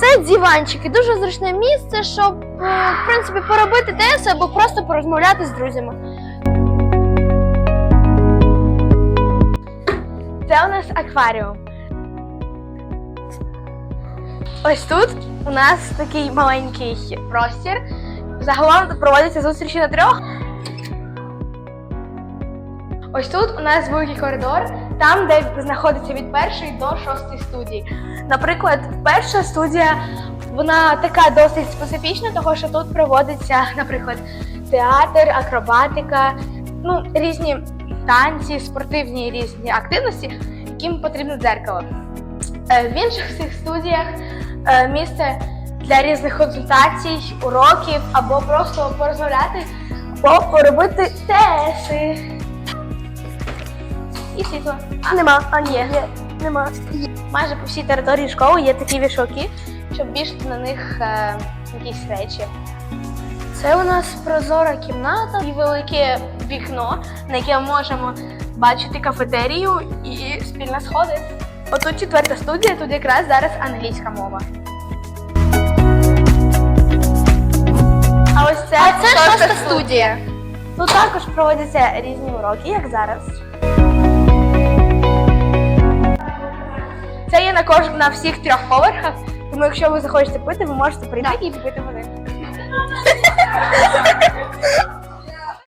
Це диванчики, дуже зручне місце, щоб е, в принципі поробити тест або просто порозмовляти з друзями. Це у нас акваріум. Ось тут у нас такий маленький простір. Загалом тут проводяться зустрічі на трьох. Ось тут у нас великий коридор, там, де знаходиться від першої до шостої студії. Наприклад, перша студія вона така досить специфічна, тому що тут проводиться, наприклад, театр, акробатика, ну різні танці, спортивні різні активності, яким потрібно дзеркало. Е, В інших цих студіях е, місце для різних консультацій, уроків або просто порозмовляти, або поробити теси. І світло. А нема, а є. Нема. Майже по всій території школи є такі вішалки, щоб вішати на них е, якісь речі. Це у нас прозора кімната і велике вікно, на яке ми можемо бачити кафетерію і спільно сходи. Отут четверта студія, тут якраз зараз англійська мова. А ось це, А це шоста шоста студія. Тут також проводяться різні уроки, як зараз. Це є на кож... на всіх трьох поверхах. Тому якщо ви захочете пити, ви можете прийти і пити води.